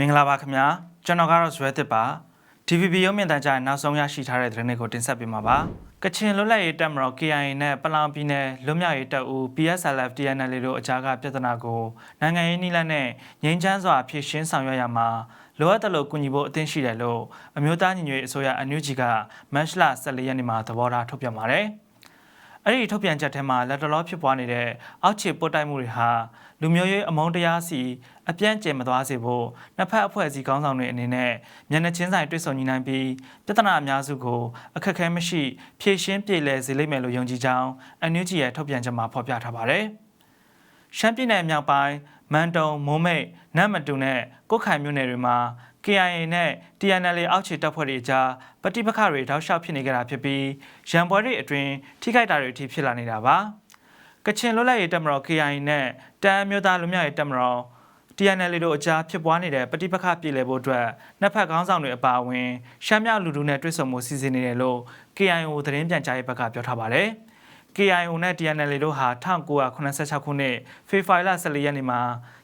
မင်္ဂလာပါခင်ဗျာကျွန်တော်ကတော့ဇွဲတစ်ပါ TVB ရုပ်မြင်သံကြားနောက်ဆုံးရရှိထားတဲ့သတင်းတွေကိုတင်ဆက်ပေးမှာပါကချင်လွတ်လပ်ရေးတပ်မတော် KIA နဲ့ပလောင်ပြည်နယ်လွတ်မြောက်ရေးတပ်ဦး PSLF TNL တို့အကြားကပြဿနာကိုနိုင်ငံရေးနည်းလမ်းနဲ့ငြိမ်းချမ်းစွာဖြေရှင်းဆောင်ရွက်ရမှာလိုအပ်တယ်လို့ကူညီဖို့အသင့်ရှိတယ်လို့အမျိုးသားညီညွတ်ရေးအစိုးရ NUG ကမတ်လ14ရက်နေ့မှာသဘောထားထုတ်ပြန်ပါတယ် အဲ့ဒီထုတ်ပြန်ချက်ထဲမှာလက်တလောဖြစ်ပွားနေတဲ့အောက်ခြေပုတ်တိုက်မှုတွေဟာလူမျိုးရေးအမုန်းတရားစီအပြန့်ကျဲမသွားစေဖို့နှစ်ဖက်အဖွဲ့အစည်းကောင်းဆောင်တွေအနေနဲ့မျက်နှာချင်းဆိုင်တွေ့ဆုံညီနိုင်ပြီးပြဿနာအများစုကိုအခက်အခဲမရှိဖြေရှင်းပြေလည်စေလိမ့်မယ်လို့ယုံကြည်ကြောင်း NUG ရဲ့ထုတ်ပြန်ချက်မှာဖော်ပြထားပါတယ်။ ရှမ်းပြည်နယ်မြောက်ပိုင်းမန်တုံမိုးမိတ်နတ်မတူနဲ့ကုတ်ခိုင်မြို့နယ်တွေမှာ KIA နဲ့ TNL အောက်ခြေတပ်ဖွဲ့တွေအကြားပဋိပက္ခတွေတောက်လျှောက်ဖြစ်နေကြတာဖြစ်ပြီးရန်ပွဲတွေအတွင်းထိခိုက်တာတွေအထိဖြစ်လာနေတာပါ။ကချင်လွတ်လပ်ရေးတပ်မတော် KIA နဲ့တအမ်းမျိုးသားလူမျိုးရေးတပ်မတော် TNL တို့အကြားဖြစ်ပွားနေတဲ့ပဋိပက္ခပြည်လည်ဖို့အတွက်နှစ်ဖက်ခေါင်းဆောင်တွေအပါအဝင်ရှမ်းမြောက်လူထုနဲ့တွေ့ဆုံမှုစီစဉ်နေတယ်လို့ KIO သတင်းပြန်ကြားရေးဘက်ကပြောထားပါတယ်။ KIO နဲ့ TNL တို့ဟာ1986ခုနှစ်ဖေဖော်ဝါရီလ14ရက်နေ့မှာ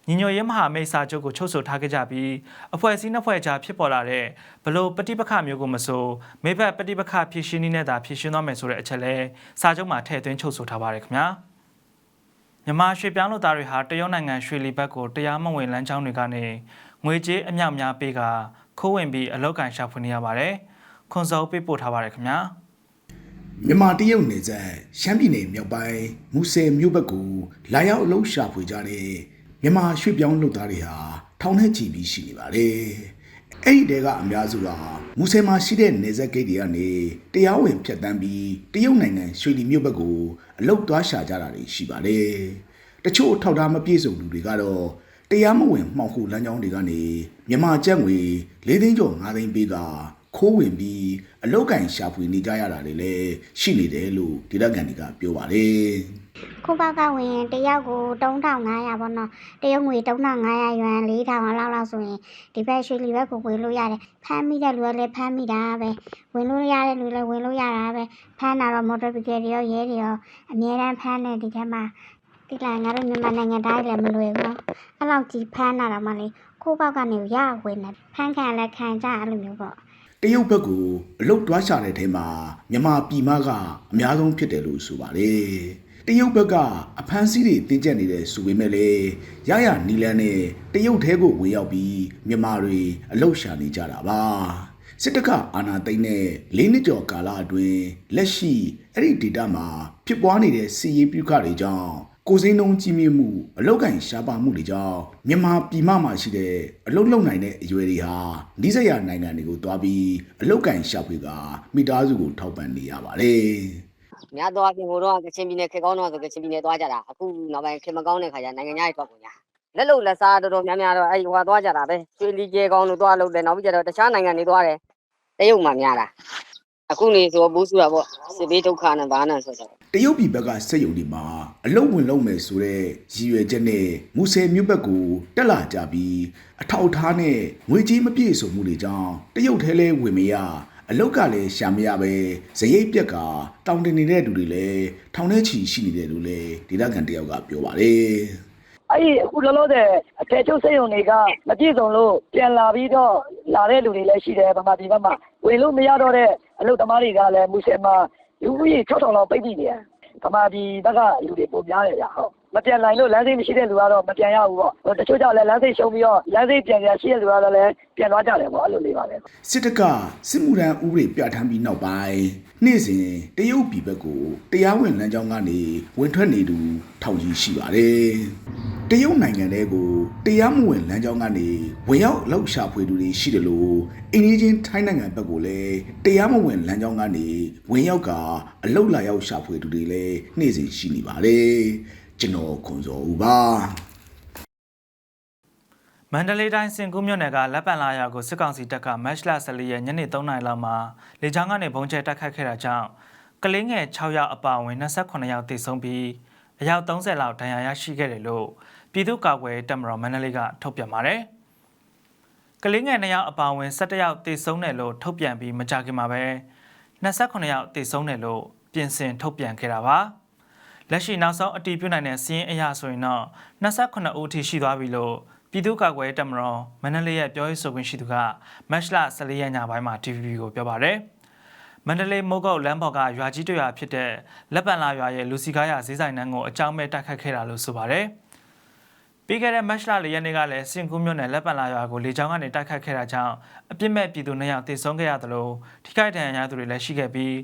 ညီညွတ်ရေးမဟာမိတ်စာချုပ်ကိုချုပ်ဆိုထားခဲ့ကြပြီးအဖွဲ့အစည်းနှစ်ဖွဲ့ကြားဖြစ်ပေါ်လာတဲ့ဘလို့ပဋိပက္ခမျိုးကိုမဆိုမိဘပဋိပက္ခဖြစ်ရှင်းနည်းနဲ့သာဖြစ်ရှင်းသွားမယ်ဆိုတဲ့အချက်လဲစာချုပ်မှာထည့်သွင်းချုပ်ဆိုထားပါတယ်ခင်ဗျာ။မြန်မာရွှေပြောင်းလူသားတွေဟာတရုတ်နိုင်ငံရွှေလီဘက်ကိုတရားမဝင်လမ်းကြောင်းတွေကနေငွေကြေးအမြောက်များပေးကခိုးဝင်ပြီးအလောက်ကန်ရှာဖွေနေရပါတယ်။ခွန်စောပေးပို့ထားပါတယ်ခင်ဗျာ။ မြန်မာတရုတ်နယ်စပ်ရှမ်းပြည်နယ်မြောက်ပိုင်းမူဆယ်မြို့ဘက်ကိုလာရောက်အလုပ်ရှာဖွေကြတဲ့မြန်မာရွှေ့ပြောင်းလုပ်သားတွေဟာထောင်ထဲချီပြီးရှိနေပါတယ်။အဲ့ဒီတဲကအများစုကမူဆယ်မှာရှိတဲ့နယ်စပ်ဂိတ်တွေကနေတရားဝင်ဖြတ်တန်းပြီးတရုတ်နိုင်ငံရွှေလီမြို့ဘက်ကိုအလုပ်သွားရှာကြတာတွေရှိပါတယ်။တချို့ထောက်ထားမပြည့်စုံသူတွေကတော့တရားမဝင်မှောင်ခိုလမ်းကြောင်းတွေကနေမြန်မာကျပ်ငွေ၄သိန်းကျော်၅သိန်းပေးက ခိုးဝင်ပြီးအလောက်ကင်ရှာဖွေနေကြရတာတွေလည်းရှိနေတယ်လို့ဒေသခံတွေကပြောပါတယ်ခုပေါက်ကဝင်ရင်တယောက်ကို3500ပေါ့နော်တရုတ်ငွေ3500ရွမ်4000လောက်လောက်ဆိုရင်ဒီဘက်ရွှေလီဘက်ကိုဝင်လို့ရတယ်ဖမ်းမိတဲ့လူကလည်းဖမ်းမိတာပဲဝင်လို့ရတဲ့လူလည်းဝင်လို့ရတာပဲဖမ်းတာတော့မော်တော်ဘီကယ်တွေရောရဲတွေရောအများတန်းဖမ်းနေဒီထက်မှာဒီလိုက်ငါတို့မြန်မာနိုင်ငံသားတွေလည်းမလွယ်ဘူးနော်အဲ့လောက်ကြီးဖမ်းတာတော့မှလေခုပေါက်ကနေရဝင်တယ်ဖမ်းခံလည်းခံကြအဲ့လိုမျိုးပေါ့ တရုတ်ဘက်ကိုအလုတ်တွားရှာတဲ့ထဲမှာမြန်မာပြည်မကအများဆုံးဖြစ်တယ်လို့ဆိုပါတယ်တရုတ်ဘက်ကအဖမ်းဆီးတွေတင်းကျပ်နေတယ်ဆိုပေမဲ့လည်းရရနီလန်းနဲ့တရုတ်ထဲကိုဝင်ရောက်ပြီးမြန်မာတွေအလုတ်ရှာနေကြတာပါစစ်တပ်ကအာဏာသိမ်းတဲ့၄နှစ်ကျော်ကာလအတွင်းလက်ရှိအဲ့ဒီဒေတာမှာဖြစ်ပွားနေတဲ့စီးရေးပြုခတွေကြောင့် ကိုစိမ်းလုံးကြီးမြင့်မှုအလောက်ကန်ရှားပါမှုတွေကြောင့်မြန်မာပြည်မမှာရှိတဲ့အလုတ်လုံနိုင်တဲ့အရွယ်တွေဟာနီးစပ်ရာနိုင်ငံတွေကိုတွားပြီးအလောက်ကန်ရှာဖွေကမိသားစုကိုထောက်ပံ့နေရပါတယ်များသွားပြင်ဟိုတော့ကချင်ပြည်နယ်ခေတ်ကောင်းတော့ဆိုကချင်ပြည်နယ်သွားကြတာအခုနောက်ပိုင်းခေတ်မကောင်းတဲ့ခါကျနိုင်ငံခြားရေးထွက်ကုန်ညာလက်လုံလက်စားတော်တော်များများတော့အဲ့ဟိုဟာသွားကြတာပဲကျွေးလီကျဲကောင်းလို့သွားလို့တယ်နောက်ပြီးကျတော့တခြားနိုင်ငံတွေသွားတယ်တရုတ်မှာများတာ အခုနေဆိုဘူးစုတာပေါ့စစ်ဘေးဒုက္ခနဲ့ဘာနဲ့ဆိုတော့တရုတ်ပြည်ဘက်ကစက်ရုံတွေမှာအလုတ်ဝင်လုံးမယ်ဆိုတဲ့ရည်ရွယ်ချက်နဲ့မူဆယ်မြို့ဘက်ကိုတက်လာကြပြီးအထောက်အထားနဲ့ငွေကြေးမပြည့်စုံမှုတွေကြောင့်တရုတ်ထဲလဲဝင်မရအလုတ်ကလည်းရှာမရပဲဇရိတ်ပြက်ကတောင်းတင်နေတဲ့လူတွေလည်းထောင်ထဲချီရှိနေတယ်လို့လည်းဒေသခံတယောက်ကပြောပါတယ်အဲ့ဒီအခုလောလောဆယ်အထည်ချုပ်စိတ်ုံတွေကမပြည့်စုံလို့ပြန်လာပြီးတော့လာတဲ့လူတွေလည်းရှိတယ်ဗမာပြည်ဘက်မှာဝင်လို့မရတော့တဲ့ အလုပ်သမားတွေကလည်းမူဆယ်မှာလူဦးရေ6000လောက်ပိတ်ပြီးနေတယ်ဗမာပြည်ဘက်ကလူတွေပုံများတယ်ဗျဟုတ်မပြန်နိုင်လို့လမ်းစိတ်မရှိတဲ့လူကတော့မပြန်ရဘူးပေါ့ဟိုတချို့ကြောင့်လည်းလမ်းစိတ်ရှုံးပြီးတော့လမ်းစိတ်ပြန်ရရှိတဲ့လူကတော့လည်းပြန်သွားကြတယ်ပေါ့အဲ့လိုလေးပါပဲစစ်တပ်ကစစ်မှုထမ်းဥပဒေပြဋ္ဌာန်းပြီးနောက်ပိုင်းနေ့စဉ်တရုတ်ပြည်ဘက်ကိုတရားဝင်လမ်းကြောင်းကနေဝင်ထွက်နေသူထောင်ကြီးရှိပါတယ်။ တရုတ်နိုင်ငံတဲကိုတရားမဝင်လမ်းကြောင်းကနေဝင်ရောက်လောက်ရှာဖွေသူတွေရှိတယ်လို့အင်းကြီးချင်းထိုင်းနိုင်ငံဘက်ကိုလည်းတရားမဝင်လမ်းကြောင်းကနေဝင်ရောက်ကအလောက်လာရောက်ရှာဖွေသူတွေလည်းနေ့စဉ်ရှိနေပါတယ်။ကျွန်တော်ခွန်စောဦးပါ။မန္တလေးတိုင်းစင်ကူးမြို့နယ်ကလက်ပံလာရွာကိုစစ်ကောင်စီတပ်ကမတ်လ14ရက်ညနေ3နာရီလောက်မှာလေကြောင်းကနေဘုံကျဲတိုက်ခတ်ခဲ့တာကြောင့်ကလေးငယ်6ယောက်အပါအဝင်28ယောက်သေဆုံးပြီး အယောက်30လောက်ဒဏ်ရာရရှိခဲ့တယ်လို့ပြည်သူ့ကာကွယ်ရေးတပ်မတော်မန္တလေးကထုတ်ပြန်ပါတယ်။ကလေးငယ်2ယောက်အပါအဝင်17ယောက်သေဆုံးတယ်လို့ထုတ်ပြန်ပြီးမကြခင်မှာပဲ28ယောက်သေဆုံးတယ်လို့ပြင်ဆင်ထုတ်ပြန်ခဲ့တာပါ။လက်ရှိနောက်ဆုံးအတည်ပြုနိုင်တဲ့စီးရင်အရာဆိုရင်တော့28ဦးအထိရှိသွားပြီလို့ပြည်သူ့ကာကွယ်ရေးတပ်မတော်မန္တလေးရဲ့ပြောရေးဆိုခွင့်ရှိသူကမတ်လ14ရက်ညပိုင်းမှာ TVB ကိုပြောပါတယ် မန္တလေးမုတ်ကုတ်လမ်းပေါ်ကရွာကြီးတရွာဖြစ်တဲ့လက်ပံလာရွာရဲ့လူစီကားရဈေးဆိုင်နှန်းကိုအကြောင်းမဲ့တိုက်ခတ်ခဲ့တာလို့ဆိုပါတယ်ပြီးခဲ့တဲ့မတ်လ၄ရက်နေ့ကလည်းစင်ကူးမြို့နယ်လက်ပံလာရွာကိုလေကြောင်းကနေတိုက်ခတ်ခဲ့တာကြောင့်အပြစ်မဲ့ပြည်သူ၂ယောက်သေဆုံးခဲ့ရသလိုထိခိုက်ဒဏ်ရာရသူတွေလည်းရှိခဲ့ပြီး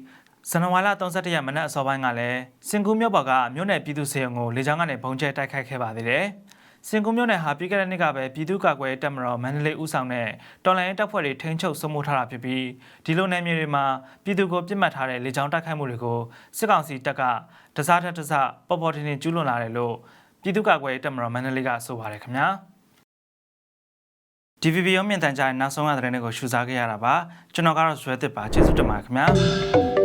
ဇန်နဝါရီလ31ရက်မနက်အစောပိုင်းကလည်းစင်ကူးမြို့ပေါ်ကမြို့နယ်ပြည်သူစေယုံကိုလေကြောင်းကနေပုံကျဲတိုက်ခိုက်ခဲ့ပါသေးတယ်။ စင်ကူးမြို့နယ်ဟာပြီးခဲ့တဲ့နှစ်ကပဲပြည်သူ့ကာကွယ်ရေးတပ်မတော်မန္တလေးဦးဆောင်တဲ့တော်လိုင်းရေးတပ်ဖွဲ့တွေထိန်းချုပ်စိုးမိုးထားတာဖြစ်ပြီးဒီလိုနယ်မြေတွေမှာပြည်သူကိုပြစ်မှတ်ထားတဲ့လေကြောင်းတိုက်ခိုက်မှုတွေကိုစစ်ကောင်စီတပ်ကတစားထက်တစားပေါ်ပေါ်တင်တင်ကျူးလွန်လာတယ်လို့ပြည်သူ့ကာကွယ်ရေးတပ်မတော်မန္တလေးကဆိုပါတယ်ခင်ဗျာ။ DVB ရုံးမြင့်တန်ကြားရဲ့နောက်ဆုံးရတဲ့တဲ့ကိုရှုစားခဲ့ရတာပါကျွန်တော်ကတော့ဇွဲသစ်ပါကျေးဇူးတင်ပါတယ်ခင်ဗျာ